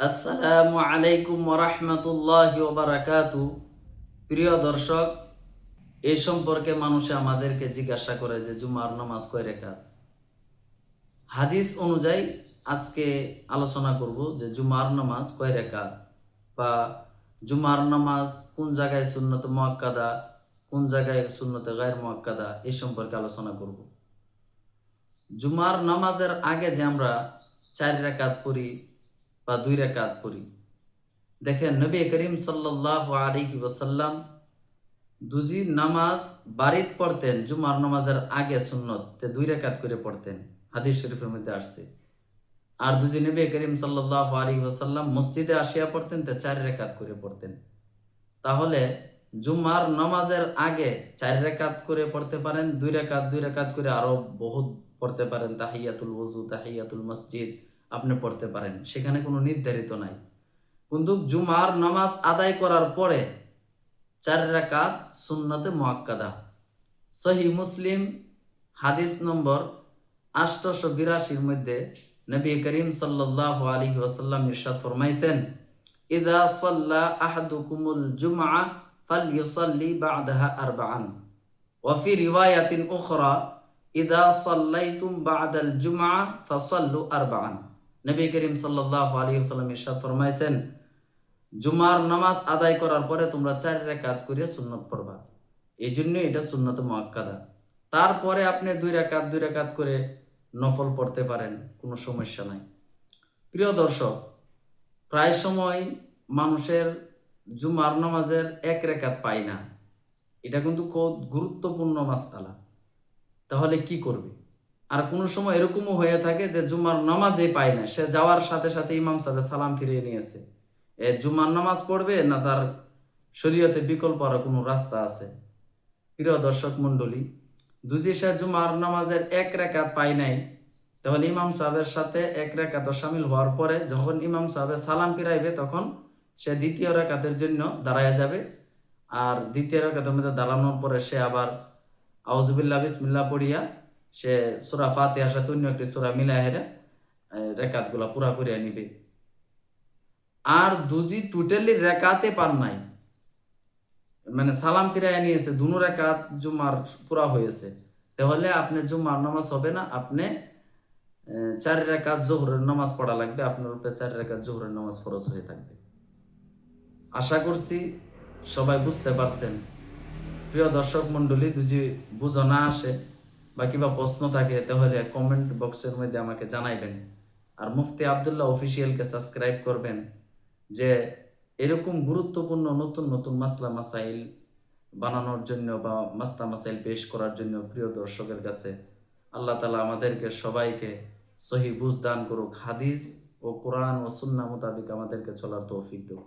আসসালামু আলাইকুম ওরহমতুল্লাহ বারাকাতু প্রিয় দর্শক এই সম্পর্কে মানুষে আমাদেরকে জিজ্ঞাসা করে যে জুমার নামাজ কয় রেখাত? হাদিস অনুযায়ী আজকে আলোচনা করব যে জুমার নামাজ কয় রেখাত বা জুমার নামাজ কোন জায়গায় সুন্নত মোয়াক্কাদা, কোন জায়গায় সুন্নতে গায়ের মোয়াক্কাদা এই সম্পর্কে আলোচনা করব। জুমার নামাজের আগে যে আমরা চার রেখাত পড়ি বা দুই রেখাত পড়ি। দেখেন, নবী করিম সাল্লাহ আলিহি ওসাল্লাম দুজি নামাজ বাড়িত পড়তেন, জুমার নামাজের আগে সুন্নত, তে দুই রেখাত করে পড়তেন। হাদিস শরীফের মধ্যে আসছে। আর দুজি নবী করিম সাল্লাহ আলী ওসাল্লাম মসজিদে আসিয়া পড়তেন, তে চার রেখাত করে পড়তেন। তাহলে জুমার নামাজের আগে চার রেখাত করে পড়তে পারেন, দুই রেখাত দুই রেখাত করে আরও বহুত পড়তে পারেন, তাহিয়াতুল ওজু তাহিয়াতুল মসজিদ আপনি পড়তে পারেন। সেখানে কোনো নির্ধারিত নাই। কিন্তু জুমার নামাজ আদায় করার পরে চার রাকাত সুন্নতে মোয়াক্কাদা সহি মুসলিম হাদিস নম্বর আষ্টশো বিরাশির মধ্যে নবী করিম সাল্লাহ আলী ওয়াসাল্লাম ইরশাদ ফরমাইছেন, ইদা সাল্লা আহাদুকুমুল জুমআ ফালইউসাল্লি বা'দাহা আরবাআন। ওয়া ফি রিওয়ায়াতিন উখরা, ইদা সাল্লাইতুম বা'দাল জুমআ ফাসাল্লু আরবাআন। নবী করিম সাল্লাল্লাহু আলী ওয়াসাল্লাম ইরশাদ ফরমাইছেন, জুমার নামাজ আদায় করার পরে তোমরা চার রাকাত করে সুন্নত পড়বা। এই জন্য এটা সুন্নত মুআক্কাদা। তারপরে আপনি দুই রাকাত দুই রাকাত করে নফল পড়তে পারেন, কোনো সমস্যা নাই। প্রিয় দর্শক, প্রায় সময় মানুষের জুমার নামাজের এক রেখাত পায় না। এটা কিন্তু খুব গুরুত্বপূর্ণ মাসআলা। তাহলে কি করবে? আর কোন সময় এরকমও হয়ে থাকে যে জুমার নামাজে পায় না। সে যাওয়ার সাথে সাথে ইমাম সাহেব সালাম ফিরিয়ে নিয়েছে। এ জুমার নামাজ পড়বে না তার শরীয়তে বিকল্প আর কোনো রাস্তা আছে? প্রিয় দর্শক মন্ডলী দুজি সে জুমার নামাজের এক রেখাত পায় নাই, তখন ইমাম সাহেবের সাথে এক রেখাত সামিল হওয়ার পরে যখন ইমাম সাহেব সালাম ফিরাইবে, তখন সে দ্বিতীয় রেখাতের জন্য দাঁড়ায় যাবে। আর দ্বিতীয় রেখাতের মধ্যে দাঁড়ানোর পরে সে আবার আউজবিল্লা বিসমিল্লা পড়িয়া সে সুরা ফাতিহার সাথে অন্য একটি সুরা মিলাই হেরে রেখাতগুলা পুরা করিয়া নিবে। আর দুজি টোটালি রেকাতে পার নাই। মানে সালাম ফিরাইয়া নিয়েছে, দুনো রেখাত জুমার পুরা হয়েছে। তাহলে আপনি জুমার নামাজ হবে না, আপনি চার রেখাত জোহরের নামাজ পড়া লাগবে, আপনার উপরে চার রেখাত জোহরের নামাজ ফরজ হয়ে থাকবে। আশা করছি সবাই বুঝতে পারছেন। প্রিয় দর্শক মন্ডলী দুজি বুঝো না আসে বা কিবা প্রশ্ন থাকে, তাহলে কমেন্ট বক্সের মধ্যে আমাকে জানাইবেন। আর মুফতি আবদুল্লাহ অফিসিয়ালকে সাবস্ক্রাইব করবেন, যে এরকম গুরুত্বপূর্ণ নতুন নতুন মাসলা মাসাইল বানানোর জন্য বা মাসলা মাসাইল পেশ করার জন্য প্রিয় দর্শকের কাছে আল্লাহ তালা আমাদেরকে সবাইকে সহি বুঝ দান করুক, হাদিস ও কোরআন ও সুন্না মোতাবিক আমাদেরকে চলার তৌফিক দেব